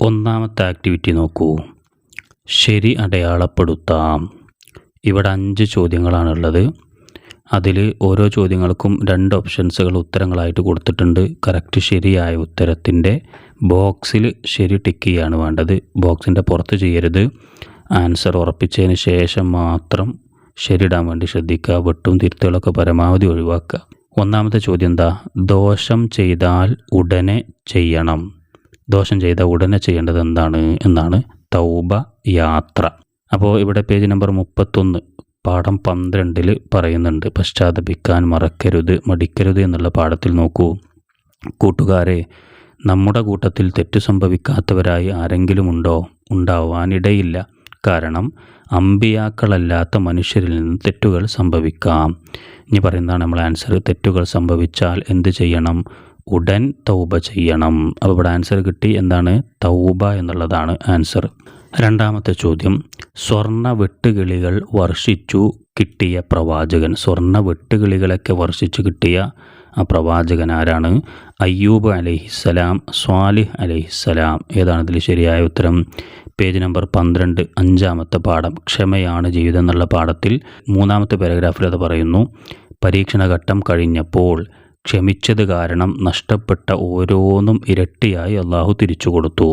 ഒന്നാമത്തെ ആക്ടിവിറ്റി നോക്കൂ. ശരി അടയാളപ്പെടുത്താം. ഇവിടെ അഞ്ച് ചോദ്യങ്ങളാണുള്ളത്. അതിൽ ഓരോ ചോദ്യങ്ങൾക്കും രണ്ട് ഓപ്ഷൻസുകൾ ഉത്തരങ്ങളായിട്ട് കൊടുത്തിട്ടുണ്ട്. കറക്റ്റ് ശരിയായ ഉത്തരത്തിന്റെ ബോക്സിൽ ശരി ടിക്ക് ചെയ്യാണ് വേണ്ടത്. ബോക്സിന്റെ പുറത്ത് ചെയ്യരുത്. ആൻസർ ഉറപ്പിച്ചതിന് ശേഷം മാത്രം ശരിയിടാൻ വേണ്ടി ശ്രദ്ധിക്കുക. വെട്ടും തിരുത്തുകളൊക്കെ പരമാവധി ഒഴിവാക്കുക. ഒന്നാമത്തെ ചോദ്യം എന്താ? ദോഷം ചെയ്താൽ ഉടനെ ചെയ്യണം. ദോഷം ചെയ്ത ഉടനെ ചെയ്യേണ്ടത് എന്താണ് എന്നാണ് തൗബ യാത്ര. അപ്പോൾ ഇവിടെ പേജ് നമ്പർ മുപ്പത്തൊന്ന് പാഠം പന്ത്രണ്ടിൽ പറയുന്നുണ്ട് പശ്ചാത്തപിക്കാൻ മറക്കരുത് മടിക്കരുത് എന്നുള്ള പാഠത്തിൽ നോക്കൂ. കൂട്ടുകാരെ നമ്മുടെ കൂട്ടത്തിൽ തെറ്റു സംഭവിക്കാത്തവരായി ആരെങ്കിലും ഉണ്ടോ ഉണ്ടാവാനിടയില്ല. കാരണം അമ്പിയാക്കളല്ലാത്ത മനുഷ്യരിൽ നിന്ന് തെറ്റുകൾ സംഭവിക്കാം. ഇനി പറയുന്നതാണ് നമ്മൾ ആൻസർ തെറ്റുകൾ സംഭവിച്ചാൽ എന്ത് ചെയ്യണം? ഉടൻ തൗബ ചെയ്യണം. അപ്പോൾ ഇവിടെ ആൻസർ കിട്ടി. എന്താണ്? തൗബ എന്നുള്ളതാണ് ആൻസർ രണ്ടാമത്തെ ചോദ്യം. സ്വർണ വെട്ടുകിളികൾ വർഷിച്ചു കിട്ടിയ പ്രവാചകൻ. സ്വർണ വെട്ടുകിളികളൊക്കെ വർഷിച്ചു കിട്ടിയ ആ പ്രവാചകൻ ആരാണ്? അയ്യൂബ് അലൈഹിസ്സലാം സ്വാലിഹ് അലൈഹിസ്സലാം. ഏതാണ് ഇതിൽ ശരിയായ ഉത്തരം? പേജ് നമ്പർ പന്ത്രണ്ട് അഞ്ചാമത്തെ പാഠം. ക്ഷമയാണ് ജീവിതം എന്നുള്ള പാഠത്തിൽ മൂന്നാമത്തെ പാരഗ്രാഫിൽ അത് പറയുന്നു. പരീക്ഷണഘട്ടം കഴിഞ്ഞപ്പോൾ ക്ഷമിച്ചത് കാരണം നഷ്ടപ്പെട്ട ഓരോന്നും ഇരട്ടിയായി അള്ളാഹു തിരിച്ചു കൊടുത്തു.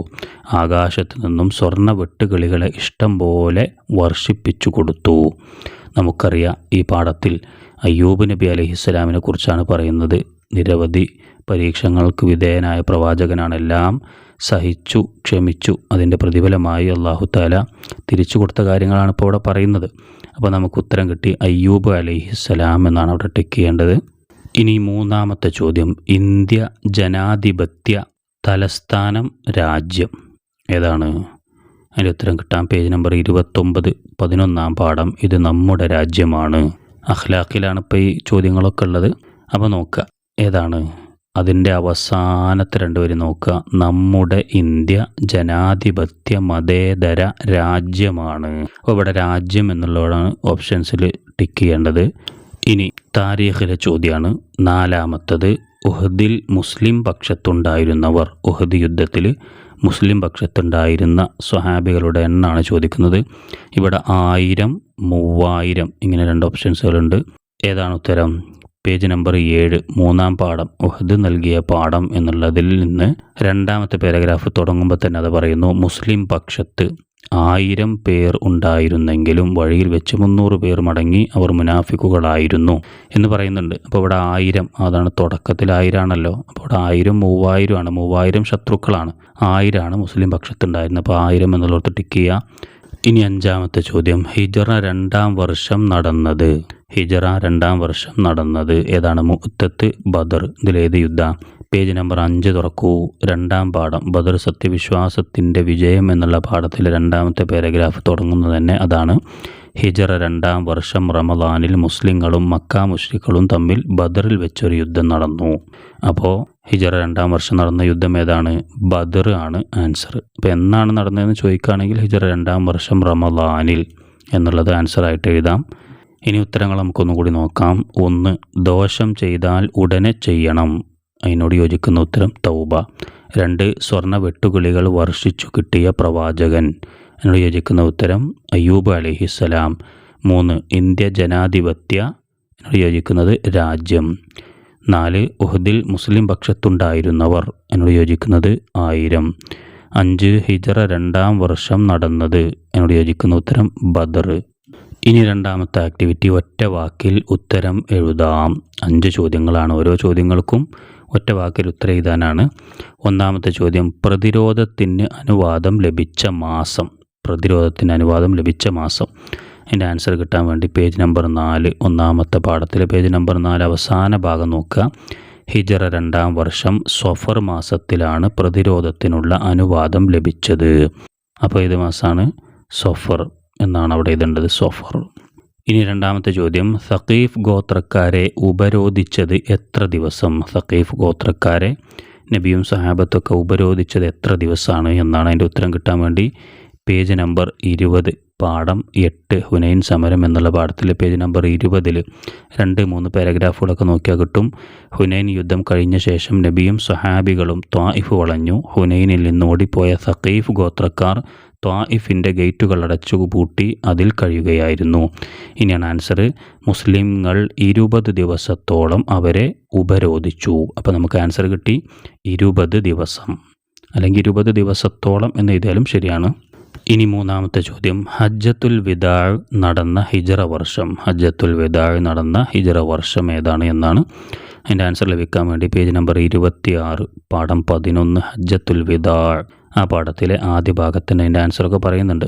ആകാശത്തു നിന്നും സ്വർണ വെട്ടുകിളികളെ ഇഷ്ടം പോലെ വർഷിപ്പിച്ചു കൊടുത്തു. നമുക്കറിയാം ഈ പാഠത്തിൽ അയ്യൂബ് നബി അലഹിസ്സലാമിനെ കുറിച്ചാണ് പറയുന്നത്. നിരവധി പരീക്ഷണങ്ങൾക്ക് വിധേയനായ പ്രവാചകനാണെല്ലാം സഹിച്ചു ക്ഷമിച്ചു അതിന്റെ പ്രതിഫലമായി അള്ളാഹു താല തിരിച്ചു കൊടുത്ത കാര്യങ്ങളാണ് ഇപ്പോൾ ഇവിടെ പറയുന്നത്. അപ്പോൾ നമുക്ക് ഉത്തരം കിട്ടി അയ്യൂബ് അലഹിസ്സലാം എന്നാണ് അവിടെ ടിക്ക് ചെയ്യേണ്ടത്. ഇനി മൂന്നാമത്തെ ചോദ്യം. ഇന്ത്യ ജനാധിപത്യ തലസ്ഥാനം രാജ്യം. ഏതാണ്? അതിന്റെ ഉത്തരം കിട്ടാൻ പേജ് നമ്പർ ഇരുപത്തൊമ്പത് പതിനൊന്നാം പാഠം. ഇത് നമ്മുടെ രാജ്യമാണ്. അഖ്ലാഖിലാണ് ഇപ്പോൾ ഈ ചോദ്യങ്ങളൊക്കെ ഉള്ളത്. അപ്പോൾ നോക്കുക. ഏതാണ്? അതിന്റെ അവസാനത്തെ രണ്ടുപേരും നോക്കുക. നമ്മുടെ ഇന്ത്യ ജനാധിപത്യ മതേതര രാജ്യമാണ്. അപ്പോൾ ഇവിടെ രാജ്യം എന്നുള്ളതാണ് ഓപ്ഷൻസിൽ ടിക്ക് ചെയ്യേണ്ടത്. ഇനി താരീഖിലെ ചോദ്യമാണ് നാലാമത്തത് ഉഹദിൽ മുസ്ലിം പക്ഷത്തുണ്ടായിരുന്നവർ ഉഹദ് യുദ്ധത്തിൽ മുസ്ലിം പക്ഷത്തുണ്ടായിരുന്ന സ്വഹാബികളുടെ എണ്ണാണ് ചോദിക്കുന്നത്. ഇവിടെ ആയിരം മൂവായിരം ഇങ്ങനെ രണ്ട് ഓപ്ഷൻസുകളുണ്ട്. ഏതാണ് ഉത്തരം? പേജ് നമ്പർ ഏഴ് മൂന്നാം പാഠം ഉഹദ് നൽകിയ പാഠം എന്നുള്ളതിൽ നിന്ന് രണ്ടാമത്തെ പാരഗ്രാഫ് തുടങ്ങുമ്പോൾ തന്നെ അത് പറയുന്നു മുസ്ലിം പക്ഷത്ത് ആയിരം പേർ ഉണ്ടായിരുന്നെങ്കിലും വഴിയിൽ വെച്ച് മുന്നൂറ് പേർ മടങ്ങി അവർ മുനാഫിക്കുകളായിരുന്നു എന്ന് പറയുന്നുണ്ട്. അപ്പോൾ ഇവിടെ ആയിരം അതാണ് തുടക്കത്തിൽ ആയിരമാണല്ലോ അപ്പോൾ ഇവിടെ ആയിരം മൂവായിരമാണ് മൂവായിരം ശത്രുക്കളാണ്. ആയിരമാണ് മുസ്ലിം പക്ഷത്തുണ്ടായിരുന്നത്. അപ്പോൾ ആയിരം എന്നുള്ളടത്ത് ടിക്ക് ചെയ്യുക ഇനി അഞ്ചാമത്തെ ചോദ്യം. ഹിജറ രണ്ടാം വർഷം നടന്നത്. ഹിജറ രണ്ടാം വർഷം നടന്നത് ഏതാണ്? മുത്തത്ത് ബദർ ഇതിലേത് യുദ്ധ? പേജ് നമ്പർ അഞ്ച് തുറക്കൂ. രണ്ടാം പാഠം ബദർ സത്യവിശ്വാസത്തിന്റെ വിജയം എന്നുള്ള പാഠത്തിലെ രണ്ടാമത്തെ പാരഗ്രാഫ് തുടങ്ങുന്നത് തന്നെ അതാണ്. ഹിജറ രണ്ടാം വർഷം റമദാനിൽ മുസ്ലിങ്ങളും മക്ക മുഷ്രിഖുകളും തമ്മിൽ ബദറിൽ വെച്ചൊരു യുദ്ധം നടന്നു. അപ്പോൾ ഹിജറ രണ്ടാം വർഷം നടന്ന യുദ്ധം ഏതാണ്? ബദർ ആണ് ആൻസർ. അപ്പോൾ എന്നാണ് നടന്നതെന്ന് ചോദിക്കുകയാണെങ്കിൽ ഹിജറ രണ്ടാം വർഷം റമദാനിൽ എന്നുള്ളത് ആൻസറായിട്ട് എഴുതാം. ഇനി ഉത്തരങ്ങൾ നമുക്കൊന്നുകൂടി നോക്കാം. ഒന്ന് ദോഷം ചെയ്താൽ ഉടനെ ചെയ്യണം. അതിനോട് യോജിക്കുന്ന ഉത്തരം തൗബ. രണ്ട് സ്വർണ വെട്ടുകിളികൾ വർഷിച്ചു കിട്ടിയ പ്രവാചകൻ. അതിനോട് യോജിക്കുന്ന ഉത്തരം അയ്യൂബ് അലഹിസ്സലാം. മൂന്ന് ഇന്ത്യ ജനാധിപത്യ എന്നോട് യോജിക്കുന്നത് രാജ്യം. നാല് ഉഹദിൽ മുസ്ലിം പക്ഷത്തുണ്ടായിരുന്നവർ എന്നോട് യോജിക്കുന്നത് ആയിരം. അഞ്ച് ഹിജറ രണ്ടാം വർഷം നടന്നത് എന്നോട് യോജിക്കുന്ന ഉത്തരം ബദർ. ഇനി രണ്ടാമത്തെ ആക്ടിവിറ്റി ഒറ്റ വാക്കിൽ ഉത്തരം എഴുതാം. അഞ്ച് ചോദ്യങ്ങളാണ് ഓരോ ചോദ്യങ്ങൾക്കും. ഒറ്റ വാക്കിൽ ഉത്തരം എഴുതാനാണ്. ഒന്നാമത്തെ ചോദ്യം പ്രതിരോധത്തിന് അനുവാദം ലഭിച്ച മാസം. പ്രതിരോധത്തിന് അനുവാദം ലഭിച്ച മാസം. അതിന്റെ ആൻസർ കിട്ടാൻ വേണ്ടി പേജ് നമ്പർ നാല് ഒന്നാമത്തെ പാഠത്തിലെ പേജ് നമ്പർ നാല് അവസാന ഭാഗം നോക്കുക. ഹിജറ രണ്ടാം വർഷം സൊഫർ മാസത്തിലാണ് പ്രതിരോധത്തിനുള്ള അനുവാദം ലഭിച്ചത്. അപ്പോൾ ഏത് മാസമാണ്? സൊഫർ എന്നാണ് അവിടെ എഴുതേണ്ടത് സൊഫർ. ഇനി രണ്ടാമത്തെ ചോദ്യം. സഖീഫ് ഗോത്രക്കാരെ ഉപരോധിച്ചത് എത്ര ദിവസം? സഖീഫ് ഗോത്രക്കാരെ നബിയും സഹാബത്തൊക്കെ ഉപരോധിച്ചത് എത്ര ദിവസമാണ് എന്നാണ് അതിന്റെ ഉത്തരം കിട്ടാൻ വേണ്ടി പേജ് നമ്പർ ഇരുപത് പാഠം എട്ട് ഹുനൈൻ സമരം എന്നുള്ള പാഠത്തിൽ പേജ് നമ്പർ ഇരുപതിൽ രണ്ട് മൂന്ന് പാരഗ്രാഫുകളൊക്കെ നോക്കിയാൽ കിട്ടും. ഹുനൈൻ യുദ്ധം കഴിഞ്ഞ ശേഷം നബിയും സഹാബികളും ത്വായിഫ് വളഞ്ഞു. ഹുനൈനിൽ നിന്ന് ഓടിപ്പോയ സഖീഫ് ഗോത്രക്കാർ ത്വായിഫിന്റെ ഗേറ്റുകൾ അടച്ചു പൂട്ടി അതിൽ കഴിയുകയായിരുന്നു. ഇനിയാണ് ആൻസർ മുസ്ലിങ്ങൾ ഇരുപത് ദിവസത്തോളം അവരെ ഉപരോധിച്ചു. അപ്പോൾ നമുക്ക് ആൻസർ കിട്ടി. ഇരുപത് ദിവസം. അല്ലെങ്കിൽ ഇരുപത് ദിവസത്തോളം എന്ന് എഴുതിയാലും ശരിയാണ്. ഇനി മൂന്നാമത്തെ ചോദ്യം. ഹജ്ജത്തുൽ വിദാഴ് നടന്ന ഹിജറ വർഷം. ഹജ്ജത്തുൽ വിദാഴ് നടന്ന ഹിജറ വർഷം ഏതാണ് എന്നാണ് അതിന്റെ ആൻസർ ലഭിക്കാൻ വേണ്ടി പേജ് നമ്പർ ഇരുപത്തി ആറ് പാഠം പതിനൊന്ന് ഹജ്ജത്തുൽ വിദാഴ് ആ പാഠത്തിലെ ആദ്യ ഭാഗത്തിന് അതിന്റെ ആൻസറൊക്കെ പറയുന്നുണ്ട്.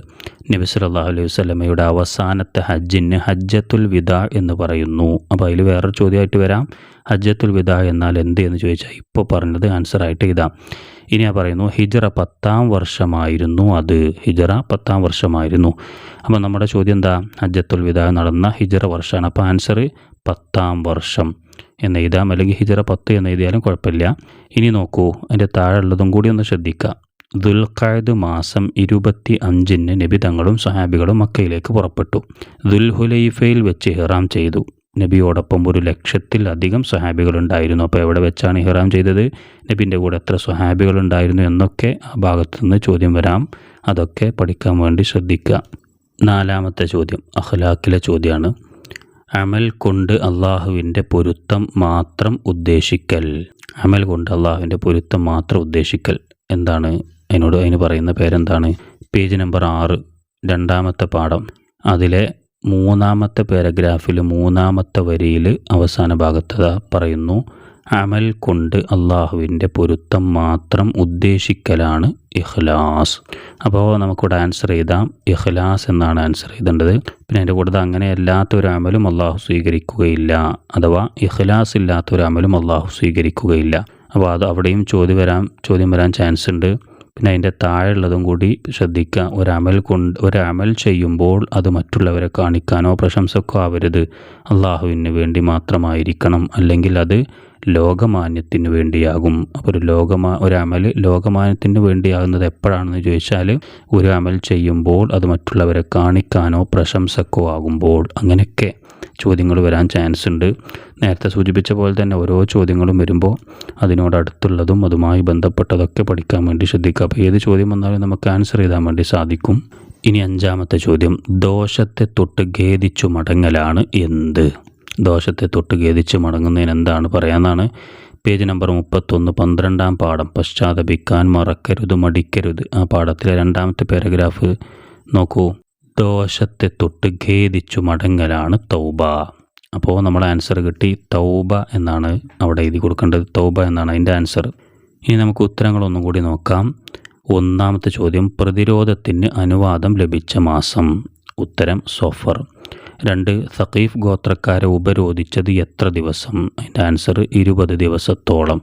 നബി സല്ലല്ലാഹു അലൈഹി വസ്ലമയുടെ അവസാനത്തെ ഹജ്ജിന് ഹജ്ജത്തുൽ വിദ എന്ന് പറയുന്നു. അപ്പോൾ അതിൽ വേറൊരു ചോദ്യമായിട്ട് വരാം. ഹജ്ജത്തുൽ വിദ എന്നാൽ എന്ത് എന്ന് ചോദിച്ചാൽ ഇപ്പോൾ പറഞ്ഞത് ആൻസറായിട്ട് ഇതാ. ഇനി ആ പറയുന്നു ഹിജറ പത്താം വർഷമായിരുന്നു അത്. ഹിജറ പത്താം വർഷമായിരുന്നു. അപ്പോൾ നമ്മുടെ ചോദ്യം എന്താ? ഹജ്ജത്തുൽ വിദ നടന്ന ഹിജറ വർഷമാണ്. അപ്പോൾ ആൻസർ പത്താം വർഷം എന്ന് എഴുതാം. അല്ലെങ്കിൽ ഹിജറ പത്ത് എന്ന് എഴുതിയാലും കുഴപ്പമില്ല. ഇനി നോക്കൂ അതിന്റെ താഴെ ഉള്ളതും കൂടി ഒന്ന് ശ്രദ്ധിക്കുക. ദുൽഖായത് മാസം ഇരുപത്തി അഞ്ചിന് നബി തങ്ങളും സഹാബികളും മക്കയിലേക്ക് പുറപ്പെട്ടു. ദുൽഹുലൈഫയിൽ വെച്ച് ഹിറാം ചെയ്തു. നബിയോടൊപ്പം ഒരു ലക്ഷത്തിലധികം സ്വഹാബികളുണ്ടായിരുന്നു. അപ്പോൾ എവിടെ വെച്ചാണ് ഹിറാം ചെയ്തത്? നബിന്റെ കൂടെ എത്ര സ്വഹാബികളുണ്ടായിരുന്നു എന്നൊക്കെ ആ ഭാഗത്തു നിന്ന് ചോദ്യം വരാം. അതൊക്കെ പഠിക്കാൻ വേണ്ടി ശ്രദ്ധിക്കുക. നാലാമത്തെ ചോദ്യം അഖ്ലാഖിലെ ചോദ്യമാണ്. അമൽ കൊണ്ട് അള്ളാഹുവിന്റെ പൊരുത്തം മാത്രം ഉദ്ദേശിക്കൽ. അമൽ കൊണ്ട് അള്ളാഹുവിന്റെ പൊരുത്തം മാത്രം ഉദ്ദേശിക്കൽ. എന്താണ്? അതിനോട് അതിന് പറയുന്ന പേരെന്താണ്? പേജ് നമ്പർ ആറ് രണ്ടാമത്തെ പാഠം. അതിലെ മൂന്നാമത്തെ പാരഗ്രാഫിൽ മൂന്നാമത്തെ വരിയിൽ അവസാന ഭാഗത്ത് പറയുന്നു അമൽ കൊണ്ട് അള്ളാഹുവിന്റെ പൊരുത്തം മാത്രം ഉദ്ദേശിക്കലാണ് ഇഖ്ലാസ്. അപ്പോൾ നമുക്കിവിടെ ആൻസർ ചെയ്താം ഇഖ്ലാസ് എന്നാണ് ആൻസർ ചെയ്തേണ്ടത് പിന്നെ അതിന്റെ കൂടെ അങ്ങനെ അല്ലാത്തൊരു അമലും അള്ളാഹു സ്വീകരിക്കുകയില്ല അഥവാ ഇഖ്ലാസ് ഇല്ലാത്തൊരു അമലും അള്ളാഹു സ്വീകരിക്കുകയില്ല. അപ്പോൾ അത് അവിടെയും ചോദ്യം വരാൻ ചോദ്യം വരാൻ ചാൻസ് ഉണ്ട്. പിന്നെ അതിന്റെ താഴെയുള്ളതും കൂടി ശ്രദ്ധിക്കുക. ഒരമൽ കൊണ്ട് ഒരമൽ ചെയ്യുമ്പോൾ അത് മറ്റുള്ളവരെ കാണിക്കാനോ പ്രശംസക്കോ ആവരുത്. അള്ളാഹുവിന് വേണ്ടി മാത്രമായിരിക്കണം. അല്ലെങ്കിൽ അത് ലോകമാന്യത്തിന് വേണ്ടിയാകും. അപ്പോൾ ഒരു ലോകമാ ഒരു ലോകമാന്യത്തിന് വേണ്ടിയാകുന്നത് എപ്പോഴാണെന്ന് ചോദിച്ചാൽ ഒരു അമൽ ചെയ്യുമ്പോൾ അത് മറ്റുള്ളവരെ കാണിക്കാനോ പ്രശംസക്കോ ആകുമ്പോൾ അങ്ങനെയൊക്കെ. ചോദ്യങ്ങൾ വരാൻ ചാൻസ് ഉണ്ട്. നേരത്തെ സൂചിപ്പിച്ച പോലെ തന്നെ ഓരോ ചോദ്യങ്ങളും വരുമ്പോൾ അതിനോട് അടുത്തുള്ളതും അതുമായി ബന്ധപ്പെട്ടതൊക്കെ പഠിക്കാൻ വേണ്ടി ശ്രദ്ധിക്കുക. അപ്പോൾ ഏത് ചോദ്യം വന്നാലും നമുക്ക് ആൻസർ ചെയ്താൻ വേണ്ടി സാധിക്കും. ഇനി അഞ്ചാമത്തെ ചോദ്യം. ദോഷത്തെ തൊട്ട് ഖേദിച്ചു മടങ്ങലാണ് എന്ത്? ദോഷത്തെ തൊട്ട് ഖേദിച്ച് മടങ്ങുന്നതിന് എന്താണ് പറയാമെന്നാണ് പേജ് നമ്പർ മുപ്പത്തൊന്ന് പന്ത്രണ്ടാം പാഠം. പശ്ചാത്തപിക്കാൻ മറക്കരുത് മടിക്കരുത്. ആ പാഠത്തിലെ രണ്ടാമത്തെ പാരഗ്രാഫ് നോക്കൂ. ദോഷത്തെ തൊട്ട് ഖേദിച്ചു മടങ്ങലാണ് തൗബ. അപ്പോൾ നമ്മൾ ആൻസർ കിട്ടി തൗബ എന്നാണ് അവിടെ എഴുതി കൊടുക്കേണ്ടത്. തൗബ എന്നാണ് അതിന്റെ ആൻസർ ഇനി നമുക്ക് ഉത്തരങ്ങളൊന്നും കൂടി നോക്കാം. ഒന്നാമത്തെ ചോദ്യം പ്രതിരോധത്തിന് അനുവാദം ലഭിച്ച മാസം. ഉത്തരം സോഫർ. രണ്ട് സഖീഫ് ഗോത്രക്കാരെ ഉപരോധിച്ചത് എത്ര ദിവസം? അതിന്റെ ആൻസർ ഇരുപത് ദിവസത്തോളം.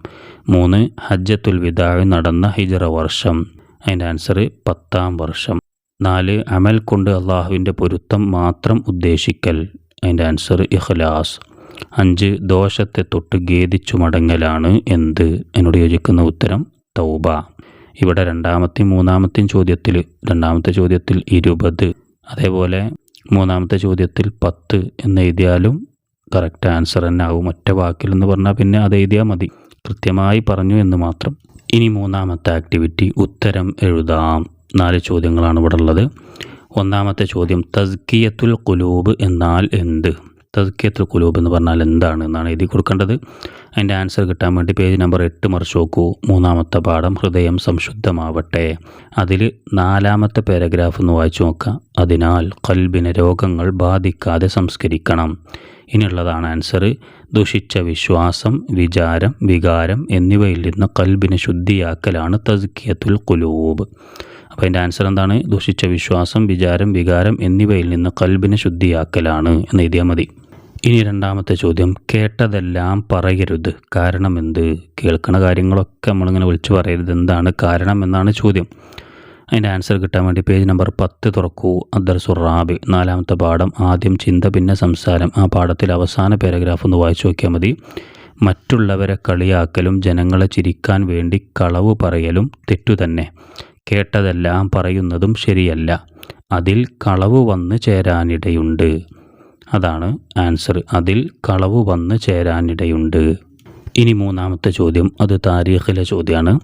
മൂന്ന് ഹജ്ജത്തുൽ വിദാവ് നടന്ന ഹിജറ വർഷം. അതിന്റെ ആൻസർ പത്താം വർഷം. നാല് അമൽ കൊണ്ട് അള്ളാഹുവിന്റെ പൊരുത്തം മാത്രം ഉദ്ദേശിക്കൽ അതിന്റെ ആൻസർ ഇഖ്ലാസ്. അഞ്ച് ദോഷത്തെ തൊട്ട് ഖേദിച്ചു മടങ്ങലാണ് എന്ത്? എന്നോട് യോജിക്കുന്ന ഉത്തരം തൗബ. ഇവിടെ രണ്ടാമത്തെയും മൂന്നാമത്തെയും ചോദ്യത്തിൽ രണ്ടാമത്തെ ചോദ്യത്തിൽ ഇരുപത്. അതേപോലെ മൂന്നാമത്തെ ചോദ്യത്തിൽ പത്ത് എന്ന് എഴുതിയാലും കറക്റ്റ് ആൻസർ തന്നെ ആവും. ഒറ്റ വാക്കിൽ എന്ന് പറഞ്ഞാൽ പിന്നെ അത് എഴുതിയാൽ മതി. കൃത്യമായി പറഞ്ഞു എന്ന് മാത്രം. ഇനി മൂന്നാമത്തെ ആക്ടിവിറ്റി ഉത്തരം എഴുതാം. നാല് ചോദ്യങ്ങളാണ് ഇവിടെ ഉള്ളത് ഒന്നാമത്തെ ചോദ്യം തസ്കിയത്തുൽ കുലൂബ് എന്നാൽ എന്ത്? തസ്കിയത്തുൽ കുലൂബ് എന്ന് പറഞ്ഞാൽ എന്താണ് എന്നാണ് എഴുതി കൊടുക്കേണ്ടത്. അതിന്റെ ആൻസർ കിട്ടാൻ വേണ്ടി പേജ് നമ്പർ എട്ട് മറിച്ച് നോക്കൂ. മൂന്നാമത്തെ പാഠം ഹൃദയം സംശുദ്ധമാവട്ടെ. അതിൽ നാലാമത്തെ പാരഗ്രാഫ് ഒന്ന് വായിച്ചു നോക്കാം. അതിനാൽ കൽബിനെ രോഗങ്ങൾ ബാധിക്കാതെ സംസ്കരിക്കണം. ഇനിയുള്ളതാണ് ആൻസർ. ദുഷിച്ച വിശ്വാസം വിചാരം വികാരം എന്നിവയിൽ നിന്ന് കൽബിനെ ശുദ്ധിയാക്കലാണ് തസ്കിയത്തുൽ കുലൂബ് അപ്പോൾ അതിന്റെ ആൻസർ എന്താണ്? ദുഷിച്ച വിശ്വാസം വിചാരം വികാരം എന്നിവയിൽ നിന്ന് കൽബിനെ ശുദ്ധിയാക്കലാണ് എന്ന് എഴുതിയാൽ മതി. ഇനി രണ്ടാമത്തെ ചോദ്യം. കേട്ടതെല്ലാം പറയരുത്. കാരണം എന്ത്? കേൾക്കുന്ന കാര്യങ്ങളൊക്കെ നമ്മളിങ്ങനെ വിളിച്ചു പറയരുത്. എന്താണ് കാരണം എന്നാണ് ചോദ്യം. അതിന്റെ ആൻസർ കിട്ടാൻ വേണ്ടി പേജ് നമ്പർ പത്ത് തുറക്കൂ. അദ്ദർ സുറാബി നാലാമത്തെ പാഠം. ആദ്യം ചിന്ത പിന്നെ സംസാരം. ആ പാഠത്തിൽ അവസാന പാരഗ്രാഫ് ഒന്ന് വായിച്ചു നോക്കിയാൽ മതി. മറ്റുള്ളവരെ കളിയാക്കലും ജനങ്ങളെ ചിരിക്കാൻ വേണ്ടി കളവ് പറയലും തെറ്റു തന്നെ. കേട്ടതെല്ലാം പറയുന്നതും ശരിയല്ല. അതിൽ കളവ് വന്ന് ചേരാനിടയുണ്ട്. അതാണ് ആൻസർ. അതിൽ കളവ് വന്ന് ചേരാനിടയുണ്ട്. ഇനി മൂന്നാമത്തെ ചോദ്യം. അത് താരീഖിലെ ചോദ്യമാണ്.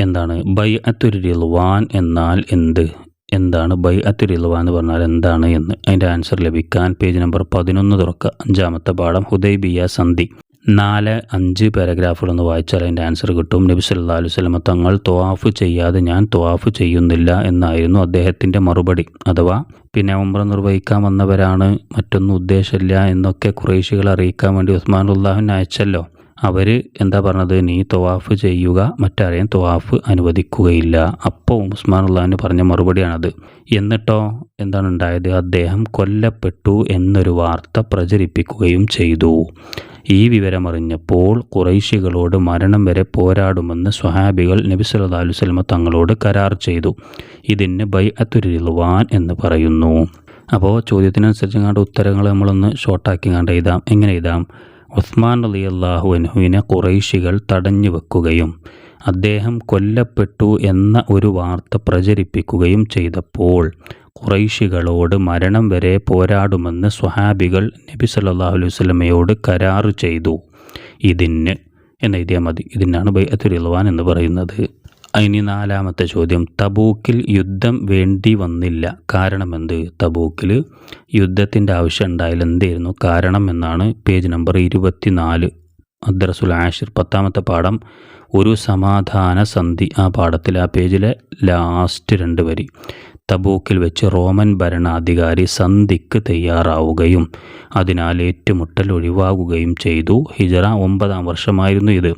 എന്താണ്? ബൈ അത്തുൽ റിൽവാൻ എന്നാൽ എന്ത്? എന്താണ് ബൈ അത്തുൽ റിൽവാൻ എന്ന് പറഞ്ഞാൽ എന്താണ് എന്ന്? അതിന്റെ ആൻസർ ലഭിക്കാൻ പേജ് നമ്പർ പതിനൊന്ന് തുറക്കുക. അഞ്ചാമത്തെ പാഠം ഹുദൈബിയ സന്ധി. നാല് അഞ്ച് പാരഗ്രാഫുകളൊന്ന് വായിച്ചാൽ അതിന്റെ ആൻസർ കിട്ടും. നബി സല്ലാ അലൈഹി സ്വലമ തങ്ങൾ ത്വാഫ് ചെയ്യാതെ ഞാൻ ത്വാഫ് ചെയ്യുന്നില്ല എന്നായിരുന്നു അദ്ദേഹത്തിന്റെ മറുപടി. അഥവാ പിന്നെ ഉംറ നിർവഹിക്കാൻ വന്നവരാണ് മറ്റൊന്നും ഉദ്ദേശമില്ല എന്നൊക്കെ കുറേശികൾ അറിയിക്കാൻ വേണ്ടി ഉസ്മാൻ ഉസ്മാനുല്ലാഹിൻ അയച്ചല്ലോ. അവർ എന്താ പറഞ്ഞത്? നീ തൊവാഫ് ചെയ്യുക മറ്റാരെയും തൊവാഫ് അനുവദിക്കുകയില്ല. അപ്പോൾ ഉസ്മാൻ ഉസ്മാനുള്ളഹാന് പറഞ്ഞ മറുപടിയാണത്. എന്നിട്ടോ? എന്താണ് ഉണ്ടായത്? അദ്ദേഹം കൊല്ലപ്പെട്ടു എന്നൊരു വാർത്ത പ്രചരിപ്പിക്കുകയും ചെയ്തു. ഈ വിവരമറിഞ്ഞപ്പോൾ കുറൈശികളോട് മരണം വരെ പോരാടുമെന്ന് സ്വഹാബികൾ നബി സല്ലാ അലുസലമ തങ്ങളോട് കരാർ ചെയ്തു. ഇതിന് ബൈ അത്തുരുവാൻ എന്ന് പറയുന്നു. അപ്പോൾ ചോദ്യത്തിനനുസരിച്ച് കണ്ട ഉത്തരങ്ങൾ നമ്മളൊന്ന് ഷോർട്ടാക്കി കണ്ട് എഴുതാം. എങ്ങനെ എഴുതാം? ഉസ്മാൻ അലി അള്ളാഹു അൻഹുവിനെ കുറൈശികൾ തടഞ്ഞു വെക്കുകയും അദ്ദേഹം കൊല്ലപ്പെട്ടു എന്ന ഒരു വാർത്ത പ്രചരിപ്പിക്കുകയും ചെയ്തപ്പോൾ കുറൈശികളോട് മരണം വരെ പോരാടുമെന്ന് സ്വഹാബികൾ നബി സല്ലാഹു അലൈഹി സ്വലമയോട് കരാറ് ചെയ്തു. ഇതിന് എന്ന് എഴുതിയാൽ മതി. ഇതിനാണ് ബൈഅത്തുലിൽവാൻ എന്ന് പറയുന്നത്. ഇനി നാലാമത്തെ ചോദ്യം. തബൂക്കിൽ യുദ്ധം വേണ്ടി വന്നില്ല. കാരണം എന്ത് തബൂക്കിൽ യുദ്ധത്തിന്റെ ആവശ്യം ഉണ്ടായില്ല എന്തായിരുന്നു കാരണം എന്നാണ് പേജ് നമ്പർ ഇരുപത്തി നാല് അദ്രസുൽ ആഷിർ പത്താമത്തെ പാഠം. ഒരു സമാധാന സന്ധി. ആ പാഠത്തിൽ ആ പേജിലെ ലാസ്റ്റ് രണ്ട് വരി. തബൂക്കിൽ വെച്ച് റോമൻ ഭരണാധികാരി സന്ധിക്ക് തയ്യാറാവുകയും അതിനാൽ ഏറ്റുമുട്ടൽ ഒഴിവാകുകയും ചെയ്തു. ഹിജറ ഒമ്പതാം വർഷമായിരുന്നു ഇത്.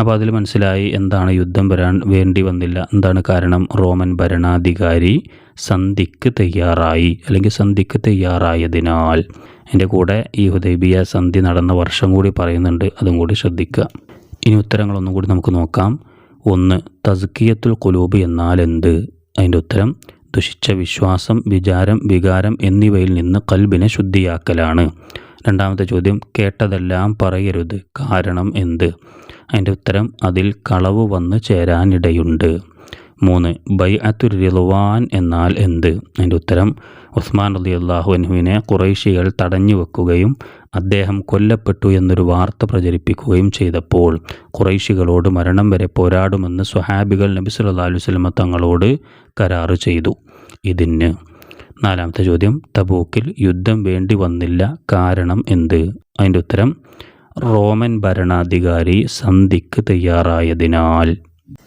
അപ്പോൾ അതിൽ മനസ്സിലായി എന്താണ് യുദ്ധം വരാൻ വേണ്ടി വന്നില്ല. എന്താണ് കാരണം? റോമൻ ഭരണാധികാരി സന്ധിക്ക് തയ്യാറായി. അല്ലെങ്കിൽ സന്ധിക്ക് തയ്യാറായതിനാൽ എന്റെ കൂടെ ഈ ഹുദൈബിയ സന്ധി നടന്ന വർഷം കൂടി പറയുന്നുണ്ട്. അതും കൂടി ശ്രദ്ധിക്കുക. ഇനി ഉത്തരങ്ങളൊന്നും കൂടി നമുക്ക് നോക്കാം. ഒന്ന് തസ്കിയത്തുൽ കുലൂബ് എന്നാൽ എന്ത്? അതിന്റെ ഉത്തരം ദുഷിച്ച വിശ്വാസം വിചാരം വികാരം എന്നിവയിൽ നിന്ന് കൽബിനെ ശുദ്ധിയാക്കലാണ്. രണ്ടാമത്തെ ചോദ്യം കേട്ടതെല്ലാം പറയരുത്. കാരണം എന്ത്? അതിന്റെ ഉത്തരം അതിൽ കളവ് വന്ന് ചേരാനിടയുണ്ട്. മൂന്ന് ബൈ അത്തുർ റിലുവാൻ എന്നാൽ എന്ത്? അതിന്റെ ഉത്തരം ഉസ്മാൻ അലി അള്ളാഹു അനുവിനെ കുറേശികൾ തടഞ്ഞു വെക്കുകയും അദ്ദേഹം കൊല്ലപ്പെട്ടു എന്നൊരു വാർത്ത പ്രചരിപ്പിക്കുകയും ചെയ്തപ്പോൾ കുറേശികളോട് മരണം വരെ പോരാടുമെന്ന് സ്വഹാബികൾ നബി സല്ലാ അലൈഹി സ്വലമ തങ്ങളോട് കരാറ് ചെയ്തു. ഇതിന് നാലാമത്തെ ചോദ്യം തബൂക്കിൽ യുദ്ധം വേണ്ടി വന്നില്ല കാരണം എന്ത്? അതിന്റെ ഉത്തരം റോമൻ ഭരണാധികാരി സന്ധിക്ക് തയ്യാറായതിനാൽ.